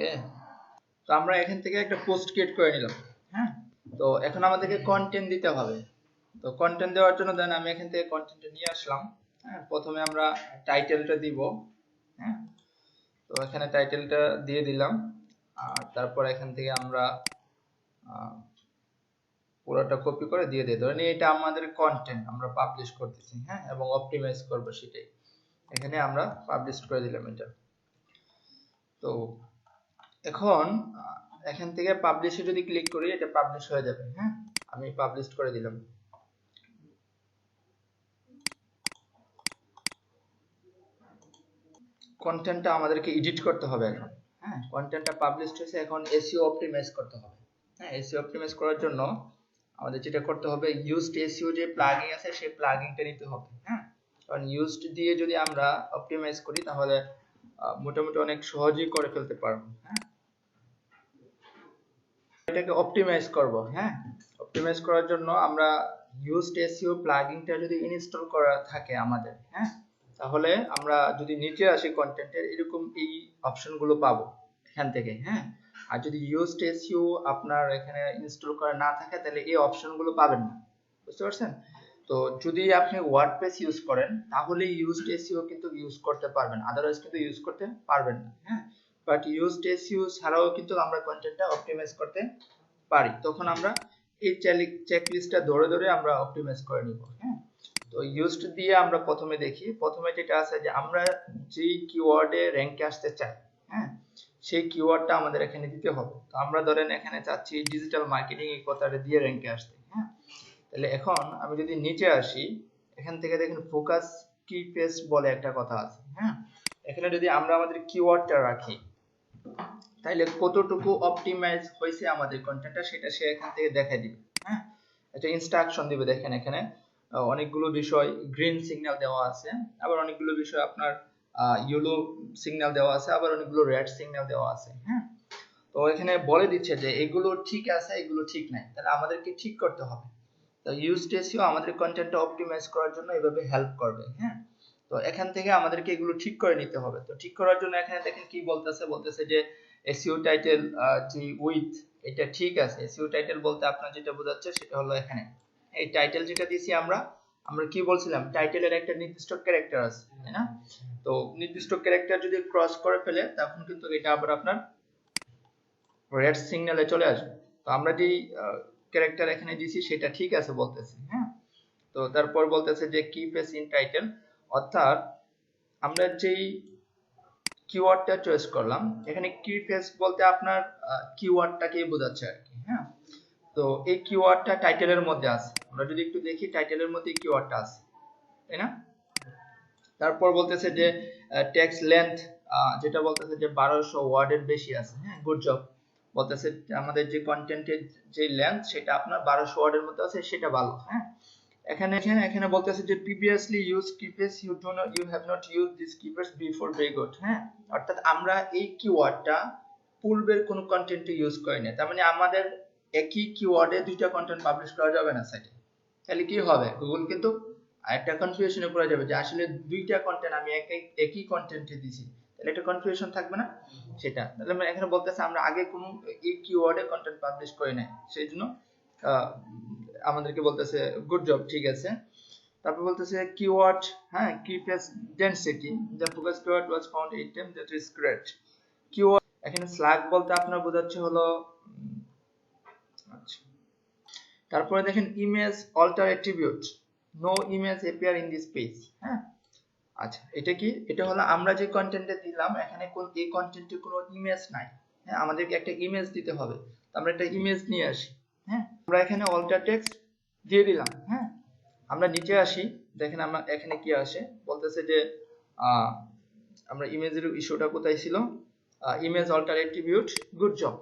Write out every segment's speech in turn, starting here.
ওকে? তো আমরা এখান থেকে একটা পোস্ট ক্রিয়েট করে নিলাম হ্যাঁ? তো এখন আমাদেরকে কন্টেন্ট দিতে হবে। তো কন্টেন্ট দেওয়ার জন্য দেন আমি এখান থেকে কন্টেন্টটা নিয়ে আসলাম হ্যাঁ? প্রথমে আমরা টাইটেলটা দিব হ্যাঁ? তো এখানে টাইটেলটা দিয়ে দিলাম, আর তারপর এখান থেকে আমরা পুরোটা কপি করে দিয়ে দিই। ধরেন এটা আমাদের কন্টেন্ট আমরা পাবলিশ করতেছি হ্যাঁ? এবং অপটিমাইজ করব সেটাই। এখানে আমরা পাবলিশ করে দিলাম এটা। তো এখন এখান থেকে পাবলিশে যদি ক্লিক করি, এটা পাবলিশ হয়ে যাবে হ্যাঁ? আমি পাবলিশ করে দিলাম। কন্টেন্টটা আমাদেরকে এডিট করতে হবে এখন হ্যাঁ? কন্টেন্টটা পাবলিশ হয়েছে, এখন এসইও অপটিমাইজ করতে হবে হ্যাঁ? এসইও অপটিমাইজ করার জন্য আমাদের যেটা করতে হবে ইউজড এসইও যে প্লাগইন আছে, সেই প্লাগইনটা নিতে হবে হ্যাঁ? কারণ ইউজড দিয়ে যদি আমরা অপটিমাইজ করি, তাহলে মোটামুটি অনেক সহজেই করে ফেলতে পারব হ্যাঁ? এটাকে অপটিমাইজ করব হ্যাঁ? অপটিমাইজ করার জন্য আমরা ইউজড এসইও প্লাগইনটা যদি ইনস্টল করা থাকে আমাদের হ্যাঁ? তাহলে আমরা যদি নিচে আসি কন্টেন্টের এরকম এই অপশনগুলো পাবো এখান থেকে হ্যাঁ? আর যদি ইউজড এসইও আপনার এখানে ইনস্টল করা না থাকে, তাহলে এই অপশনগুলো পাবেন না। বুঝতে পারছেন? তো যদি আপনি ওয়ার্ডপ্রেস ইউজ করেন তাহলে ইউজড এসইও কিন্তু ইউজ করতে পারবেন আদারওয়াইজ কিন্তু ইউজ করতে পারবেন না হ্যাঁ? বাট ইউজড এসইও ছাড়াও কিন্তু আমরা কন্টেন্টটা অপটিমাইজ করতে পারি। তখন আমরা এই চেক লিস্টটা ধরে ধরে আমরা অপটিমাইজ করে নিব হ্যাঁ? তো ইউজড দিয়ে আমরা প্রথমে দেখি। প্রথমে যেটা আছে যে আমরা যেই কিওয়ার্ডে র্যাঙ্কে আসতে চাই হ্যাঁ? সেই কিওয়ার্ডটা আমাদের এখানে দিতে হবে। তো আমরা ধরেন এখানে চাচ্ছি ডিজিটাল মার্কেটিং এই কথাটা দিয়ে র্যাঙ্কে আসতে হ্যাঁ? তাহলে এখন আমি যদি নিচে আসি, এখান থেকে দেখেন ফোকাস কি পেজ বলে একটা কথা আছে হ্যাঁ? এখানে যদি আমরা আমাদের কিওয়ার্ডটা রাখি তাইলে কতটুকু অপটিমাইজ হয়েছে আমাদের কন্টেন্টটা সেটা সে এখান থেকে দেখাই দিবে হ্যাঁ? একটা ইনস্ট্রাকশন দিবে দেখেন এখানে। অনেকগুলো বিষয় গ্রিন সিগন্যাল দেওয়া আছে, আবার অনেকগুলো বিষয় আপনার ইয়েলো সিগন্যাল দেওয়া আছে, আবার অনেকগুলো রেড সিগন্যাল দেওয়া আছে হ্যাঁ? তো এখানে বলে দিচ্ছে যে এগুলো ঠিক আছে, এগুলো ঠিক নাই। তাহলে আমাদেরকে ঠিক করতে হবে। তো ইউজ টেসিও আমাদের কন্টেন্টটা অপটিমাইজ করার জন্য এভাবে হেল্প করবে হ্যাঁ? তো এখান থেকে আমাদেরকে এগুলো ঠিক করে নিতে হবে। তো ঠিক করার জন্য এখানে দেখেন কি বলতেছে? বলতেছে যে এসইও টাইটেল যে উইথ এটা ঠিক আছে। এসইও টাইটেল বলতে আপনার যেটা বোঝাচ্ছে সেটা হলো এখানে। এই টাইটেল যেটা দিছি আমরা আমরা কি বলছিলাম? টাইটেলের একটা নির্দিষ্ট ক্যারেক্টার আছে, তাই না? তো নির্দিষ্ট ক্যারেক্টার যদি ক্রস করে ফেলে, তখন কিন্তু এটা আবার আপনার রেড সিগন্যালে চলে আসবে। তো আমরা যেই ক্যারেক্টার এখানে দিছি সেটা ঠিক আছে বলতেছে হ্যাঁ? তো তারপর বলতেছে যে কি পেজ ইন টাইটেল অর্থাৎ আমরা যেই কিওয়ার্ডটা চয়েস করলাম। এখানে কি ফেস বলতে আপনার কিওয়ার্ডটাকেই বোঝাচ্ছে আর কি হ্যাঁ? তো এই কিওয়ার্ডটা টাইটেলের মধ্যে আছে। আমরা যদি একটু দেখি টাইটেলের মধ্যে কিওয়ার্ডটা আছে, তাই না? তারপর বলতেছে যে টেক্সট লেন্থ যেটা বলতেছে যে বারোশো ওয়ার্ডের বেশি আছে হ্যাঁ? গুড জব বলতেছে আমাদের যে কন্টেন্টের যে লেন্থ সেটা আপনার বারোশো ওয়ার্ডের মধ্যে আছে, সেটা ভালো হ্যাঁ? এখানে এখানে এখানে বলতেছে যে previously use keyphrase you do not you have not use this keyphrase before good হ্যাঁ? অর্থাৎ আমরা এই কিওয়ার্ডটা পূর্বের কোনো কন্টেন্টে ইউজ করি না তার মানে আমাদের একই কিওয়ার্ডে দুইটা কন্টেন্ট পাবলিশ করা যাবে না সাইটে তাহলে কি হবে? গুগল কিন্তু একটা কনফিউশনে পড়ে যাবে যে আসলে দুইটা কন্টেন্ট আমি একই একই কন্টেন্টে দিছি। তাহলে একটা কনফিউশন থাকবে না? সেটা। তাহলে এখানে বলতেছে আমরা আগে কোনো এই কিওয়ার্ডে কন্টেন্ট পাবলিশ করি নাই। সেই জন্য আমাদেরকে বলতেছে গুড জব ঠিক আছে। তারপর বলতেছে কিওয়ার্ড হ্যাঁ keyphrase density the focus keyword was found eight time that is great keyword এখানে স্ল্যাগ বলতে আপনার বোঝাচ্ছে হলো আচ্ছা। তারপরে দেখেন image alter attribute no image appear in this page হ্যাঁ? আচ্ছা এটা কি? এটা হলো আমরা যে কন্টেন্টে দিলাম, এখানে কোন, এই কন্টেন্টে কোনো ইমেজ নাই হ্যাঁ? আমাদেরকে একটা ইমেজ দিতে হবে। আমরা একটা ইমেজ নিয়ে আসি। হ্যাঁ? আমরা এখানে অল্টার টেক্সট দিয়ে দিলাম হ্যাঁ? আমরা নিচে আসি, দেখেন আমরা এখানে কি আসে? বলতেছে যে আমরা ইমেজের ইস্যুটা কোথায় ছিল? Image alter attribute good job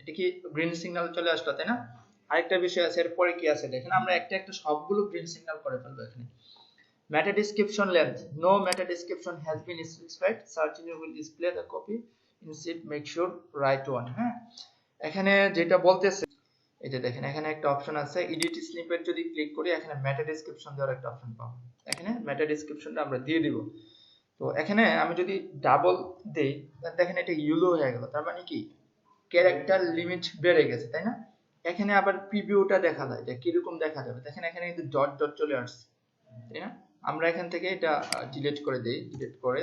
এটা কি গ্রিন সিগন্যাল চলে আসলো, তাই না? আরেকটা বিষয় আছে, এরপরে কি আছে? দেখেন, আমরা একটা একটা সবগুলো গ্রিন সিগন্যাল করে ফেলব এখানে। meta description length. No meta description has been specified. Search engine will display the copy. Instead, make sure right one হ্যাঁ? এখানে যেটা বলতেছে এই যে দেখেন, এখানে একটা অপশন আছে এডিট স্নিপেট যদি ক্লিক করি, এখানে মেটা ডেসক্রিপশন দেওয়ার একটা অপশন পাবো। এখানে মেটা ডেসক্রিপশনটা আমরা দিয়ে দিব। তো এখানে আমি যদি ডাবল দেই দেখেন এটা ইউলো হয়ে গেল, তার মানে কি? ক্যারেক্টার লিমিট বেড়ে গেছে, তাই না? এখানে আবার প্রিভিউটা দেখা যায়, যে কীরকম দেখা যাবে। দেখেন, এখানে কিন্তু ডট ডট চলে আসছে, তাই না? আমরা এখান থেকে এটা ডিলিট করে দেই ডিলিট করে।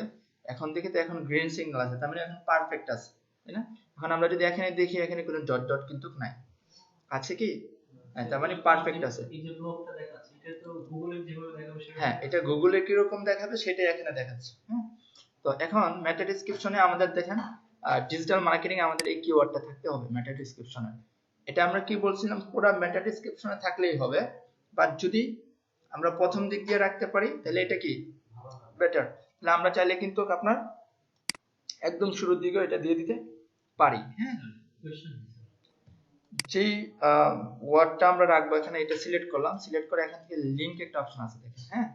এখন থেকে তো এখন গ্রিন সিগন্যাল আছে, তার মানে এখন পারফেক্ট আছে, তাই না? এখন আমরা যদি এখানে দেখি, এখানে কোনো ডট ডট কিন্তু নাই। আছে কি? হ্যাঁ, তার মানে পারফেক্ট আছে। হ্যাঁ এটা গুগলে কীরকম দেখাবে সেটাই এখানে দেখাচ্ছে হ্যাঁ তো এখন মেটা ডেসক্রিপশনে আমাদের দেখেন ডিজিটাল মার্কেটিং আমাদের এই কিওয়ার্ডটা থাকতে হবে মেটা ডেসক্রিপশনে এটা আমরা কি বলছিলাম? পুরো মেটা ডেসক্রিপশনে থাকলেই হবে বাট যদি আমরা প্রথম দিক দিয়ে রাখতে পারি তাহলে এটা কি? বেটার তাহলে আমরা চাইলে কিন্তু আপনার একদম শুরুর দিকে এটা দিয়ে দিতে পারি হ্যাঁ? যেই ওয়ার্ডটা আমরা রাখব এখানে, এটা সিলেক্ট করলাম। সিলেক্ট করে এখান থেকে লিংক একটা অপশন আছে, দেখেন হ্যাঁ?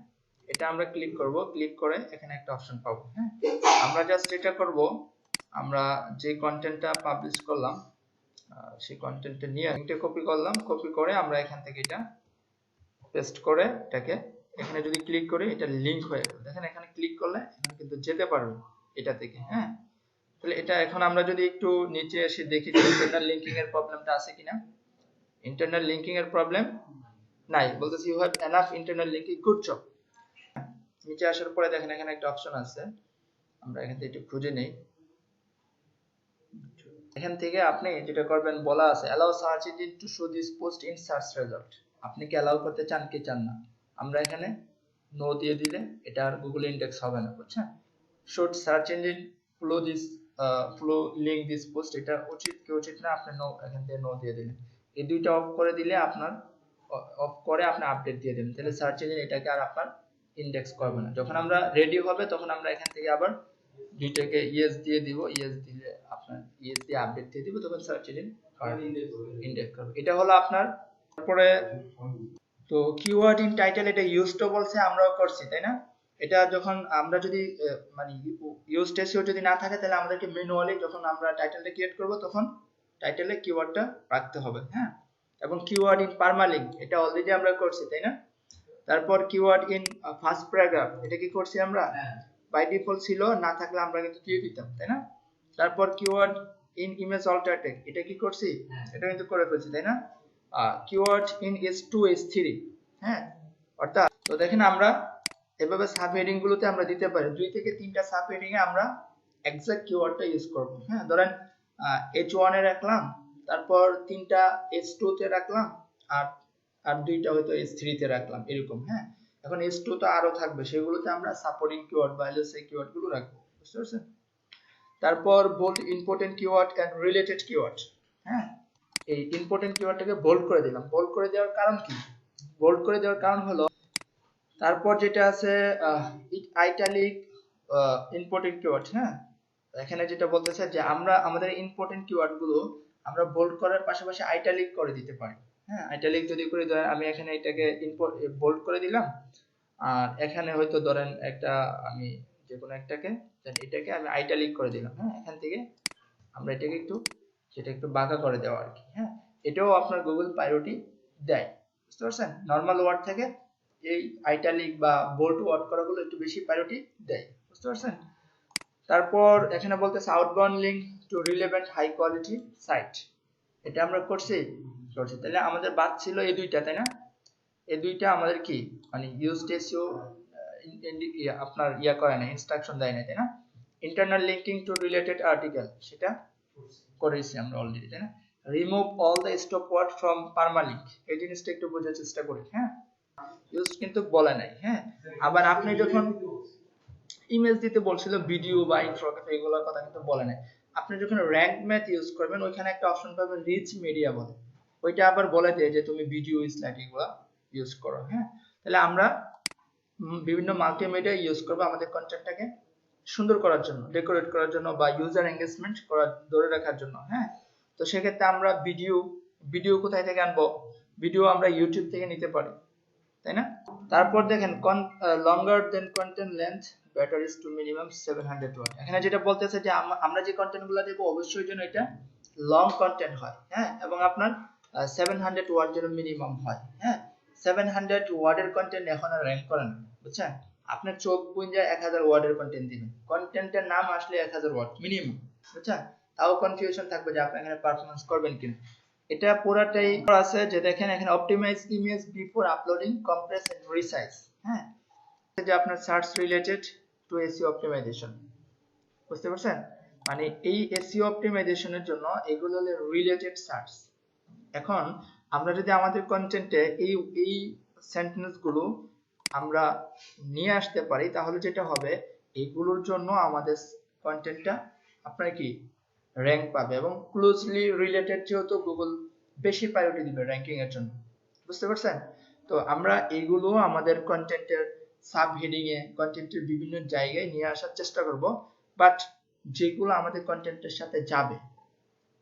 এটা আমরা ক্লিক করব ক্লিক করে এখানে একটা অপশন পাবো হ্যাঁ? আমরা জাস্ট এটা করব, আমরা যে কন্টেন্টটা পাবলিশ করলাম সেই কন্টেন্টটা নিয়ে কপি করলাম কপি করে আমরা এখান থেকে এটা পেস্ট করে এটাকে, এখানে যদি ক্লিক করি, এটা লিংক হয়ে গেল। দেখেন, এখানে ক্লিক করলে এখানে কিন্তু যেতে পারবে, এটা থেকে হ্যাঁ? তাহলে এটা এখন আমরা যদি একটু নিচে এসে দেখি ইন্টারনাল লিঙ্কিং এর প্রবলেমটা আছে কিনা। ইন্টারনাল লিঙ্কিং এর প্রবলেম নাই। বলতেছি you have enough internal linking good job নিচে আসার পরে দেখেন এখানে একটা অপশন আছে। আমরা এখান থেকে একটু খুঁজে নেই। এখান থেকে আপনি যেটা করবেন, বলা আছে allow search engine to show this post in search result আপনি কি অ্যালাউ করতে চান, কি চান না। আমরা এখানে নো দিয়ে দিলে এটা আর গুগল ইন্ডেক্স হবে না, বুঝছেন? Should search engine follow this follow link this post এটা উচিত কি উচিত না আপনি নো এখান থেকে নো দিয়ে দিলেন। এই দুইটা অফ করে দিলে আপনার অফ করে আপনি আপডেট দিয়ে দেবেন তাহলে সার্চ ইঞ্জিন এটাকে আর আপনার ইন্ডেক্স করবে না। যখন আমরা রেডি হবে তখন আমরা এখান থেকে আবার দুইটাকে ইয়েস দিয়ে দিব। ইয়েস দিলে আপনার ইয়েস দিয়ে আপডেট দিয়ে দিব তখন সার্চ ইঞ্জিন ইন্ডেক্স করবে। এটা হলো আপনার তারপরে তো কিওয়ার্ড ইন টাইটেল এটা ইউজ তো বলছে আমরাও করছি তাই না? এটা যখন আমরা যদি মানে ইউজ টেসিও যদি না থাকে তাহলে আমাদেরকে ম্যানুয়ালি যখন আমরা টাইটেলটা ক্রিয়েট করব তখন টাইটেলে কিওয়ার্ডটা রাখতে হবে হ্যাঁ? এবং কিওয়ার্ড ইন পারমালিঙ্ক এটা অলরেডি আমরা করছি তাই না? তারপর কিওয়ার্ড ইন ফার্স্ট প্যারাগ্রাফ এটা কি করছি আমরা? হ্যাঁ। বাই ডিফল্ট ছিল না থাকলে আমরা কিন্তু দিয়ে দিতাম তাই না? তারপর keyword in image alter tag এটা কি করছি? হ্যাঁ। এটা কিন্তু করে ফেলছি তাই না? Keyword in S two S three হ্যাঁ? অর্থাৎ তো দেখেন আমরা এভাবে সাব হেডিং গুলোতে আমরা দিতে পারি। দুই থেকে তিনটা সাব হেডিং এ আমরা এক্সাক্ট কিওয়ার্ডটা ইউজ করব। হ্যাঁ ধরেন এইচ এ রাখলাম, তারপর তিনটা এইচ টু তে রাখলাম, আর আর দুইটা হয়তো এইচ থ্রি তে রাখলাম, এরকম হ্যাঁ। এখন এইচ টু তো আরও থাকবে, সেগুলোতে আমরা সাপোর্টিং কিওয়ার্ড বা এলএসএ কিওয়ার্ডগুলো রাখব, বুঝতে পারছেন? তারপর bold important keyword and related keyword হ্যাঁ? এই ইম্পর্টেন্ট কিওয়ার্ডটাকে বোল্ড করে দিলাম। বোল্ড করে দেওয়ার কারণ কি? বোল্ড করে দেওয়ার কারণ হলো তারপর যেটা আছে আইটালিক ইম্পর্টেন্ট কিওয়ার্ড হ্যাঁ? এখানে যেটা বলতেছে যে আমরা, আমাদের ইম্পর্টেন্ট কিওয়ার্ডগুলো আমরা বোল্ড করার পাশাপাশি আইটালিক করে দিতে পারি। হ্যাঁ আইটালিক যদি করে ধরেন, আমি এখানে এটাকে বোল্ড করে দিলাম, আর এখানে হয়তো ধরেন একটা, আমি যে কোনো একটাকে এটাকে আমি আইটালিক করে দিলাম হ্যাঁ? এখান থেকে আমরা এটাকে একটু, সেটা একটু বাঁকা করে দেওয়া আর কি হ্যাঁ? এটাও আপনার গুগল প্রায়োরিটি দেয়, বুঝতে পারছেন? নর্মাল ওয়ার্ড থেকে এই আইটালিক বা বোল্ড ওয়ার্ড করাগুলো একটু বেশি প্রায়োরিটি দেয়। বুঝতে পারছেন? তারপর এখানে বলতেছে outbound link to relevant high quality site এটা আমরা করছি করছি। তাহলে আমাদের বাদ ছিল এই দুইটা, তাই না? এই দুইটা আমাদের কি? মানে ইউজ টেসিও আপনার ইয়া করে না ইনস্ট্রাকশন দেয় না তাই না? Internal linking to related article সেটা করেছি আমরা অলরেডি তাই না? Remove all the stop word from permalink এই জিনিসটা একটু বোঝার চেষ্টা করি হ্যাঁ? ইউজ কিন্তু বলে নাই হ্যাঁ? আবার আপনি যখন ইমেজ দিতে বলছিল ভিডিও বা ইনফোগ্রাফি এগুলোর কথা কিন্তু বলে নাই। আপনি যখন র্যাঙ্ক ম্যাথ ইউজ করবেন, ওইখানে একটা অপশন পাবেন রিচ মিডিয়া বলে। ওইটা আবার বলে দেয় যে, তুমি ভিডিও স্লাইড এগুলো ইউজ করো হ্যাঁ? তাহলে আমরা বিভিন্ন মাল্টিমিডিয়া ইউজ করব আমাদের কন্টেন্টটাকে সুন্দর করার জন্য ডেকোরেট করার জন্য বা ইউজার এঙ্গেজমেন্ট করার, ধরে রাখার জন্য হ্যাঁ? তো সেক্ষেত্রে আমরা ভিডিও ভিডিও কোথায় থেকে আনব? ভিডিও আমরা ইউটিউব থেকে নিতে পারি। তাই না? তারপর দেখেন longer than content length better is to minimum seven hundred word এখানে যেটা বলতেছে যে আমরা যে কন্টেন্টগুলো দেবো, অবশ্যই যেন এটা লং কন্টেন্ট হয় হ্যাঁ? এবং আপনার সেভেন হান্ড্রেড ওয়ার্ড যেন মিনিমাম হয় হ্যাঁ? সেভেন হান্ড্রেড ওয়ার্ডের কন্টেন্ট এখন আর র্যাঙ্ক করে না বুঝছেন? আপনার চোখ বুঝে এক হাজার ওয়ার্ডের কন্টেন্ট দিবেন। কন্টেন্টের নাম আসলে এক হাজার ওয়ার্ড মিনিমাম বুঝছেন? তাও কনফিউশন থাকবে যে আপনি এখানে পারফরমেন্স করবেন কিনা। এটা পুরাটাই আছে যে দেখেন, এখানে optimize image before uploading compress and resize হ্যাঁ? যে আপনার search related to SEO optimization বুঝতে পারছেন? মানে এই এসিও অপটিমাইজেশনের জন্য এগুলো হলো রিলেটেড সার্চ এখন আমরা যদি আমাদের কন্টেন্টে এই এই সেন্টেন্সগুলো আমরা নিয়ে আসতে পারি, তাহলে যেটা হবে, এগুলোর জন্য আমাদের কন্টেন্টটা আপনার কি র্যাঙ্ক পাবে এবং ক্লোজলি রিলেটেড যেহেতু গুগল বেশি প্রায়োরিটি দিবে র্যাঙ্কিং এর জন্য। বুঝতে পারছেন? তো আমরা এগুলো আমাদের কন্টেন্টের সাব হেডিং এ কন্টেন্টের বিভিন্ন জায়গায় নিয়ে আসার চেষ্টা করব। বাট যেগুলো আমাদের কন্টেন্টের সাথে যাবে।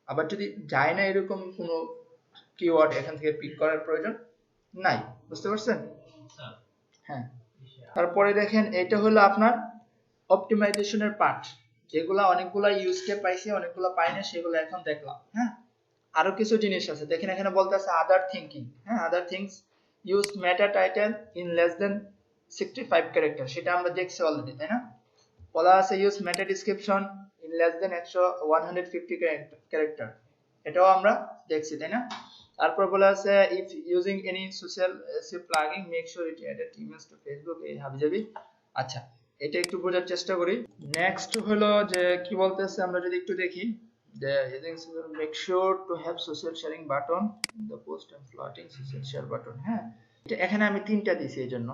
আবার যদি যায় না এরকম কোনো কিওয়ার্ড এখান থেকে পিক করার প্রয়োজন নাই। বুঝতে পারছেন? হ্যাঁ। তারপরে দেখেন এটা হলো আপনার অপটিমাইজেশনের পার্ট যেগুলা অনেকগুলা ইউজ কে পাইছি, অনেকগুলা পাই না সেগুলো এখন দেখলাম হ্যাঁ? আরও কিছু জিনিস আছে। দেখেন, এখানে বলতে আছে আদার থিঙ্কিং হ্যাঁ? Other things use meta title in less than sixty five character সেটা আমরা দেখছি অলরেডি তাই না? বলা আছে use meta description in less than একশো ওয়ান হান্ড্রেড ফিফটি ক্যারেক্টার এটাও আমরা দেখছি, তাই না? তারপর বলা আছে if using any social plugin make sure it added image to Facebook এই হাবিজাবি। আচ্ছা এটা একটু বোঝার চেষ্টা করি। নেক্সট হলো যে কি বলতেছে আমরা যদি একটু দেখি। যে using make sure to have social sharing button in the post and floating social share button হ্যাঁ? এটা এখানে আমি তিনটা দিছি এই জন্য।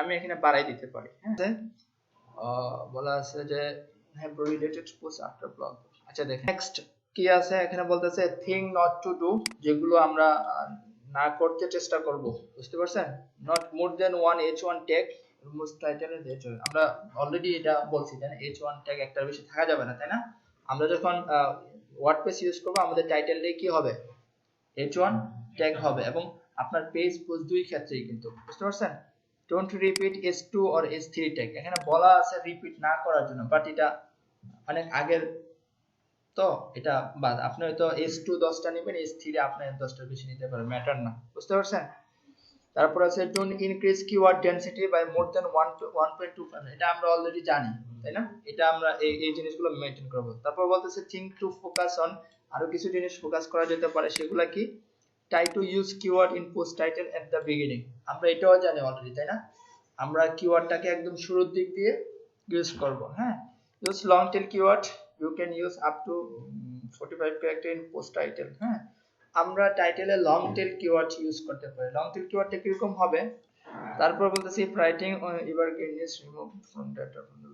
আমি এখানে বাড়াই দিতে পারি হ্যাঁ? আহ, বলা আছে যে have related post after blog আচ্ছা দেখেন। নেক্সট কি আছে? এখানে বলতেছে থিং নট টু ডু যেগুলো আমরা না করতে চেষ্টা করব বুঝতে পারছেন? Not more than one H one tag most title H আমরা অলরেডি এটা বলছি তাই না এইচ ওয়ান ট্যাগ একটার বেশি থাকা যাবে না, তাই না? আমরা যখন ওয়ার্ডপ্রেস ইউজ আমাদের কি হবে? এইচ ওয়ান ট্যাগ হবে এবং আপনার পেজ দুই ক্ষেত্রেই কিন্তু, বুঝতে পারছেন? Don't repeat S two or S three tag এখানে বলা আছে রিপিট না করার জন্য বাট এটা অনেক আগের তো, এটা বাদ। আপনি হয়তো এস টু দশটা নেবেন এস থ্রি আপনি দশটার বেশি নিতে পারেন ম্যাটার না, বুঝতে পারছেন? তারপর আছে don't increase keyword density by more than one point two এটা আমরা অলরেডি জানি, তাই না? এটা আমরা এই এই জিনিসগুলো মেনটেন করব। তারপর বলতেছে থিঙ্ক টু ফোকাস অন আরও কিছু জিনিস ফোকাস করা যেতে পারে, সেগুলা কি? Try to use keyword in post title at the beginning আমরা এটাও জানি অলরেডি তাই না? আমরা কিওয়ার্ডটাকে একদম শুরুর দিক দিয়ে ইউজ করব হ্যাঁ? Use long tail keyword you can use up to forty five character in post title হ্যাঁ? আমরা টাইটেলে লং টেল কিওয়ার্ড ইউজ করতে পারি। লং টেল কিওয়ার্ডটা কীরকম হবে? তারপর বলতেছি রাইটিং এবার is remove from data from the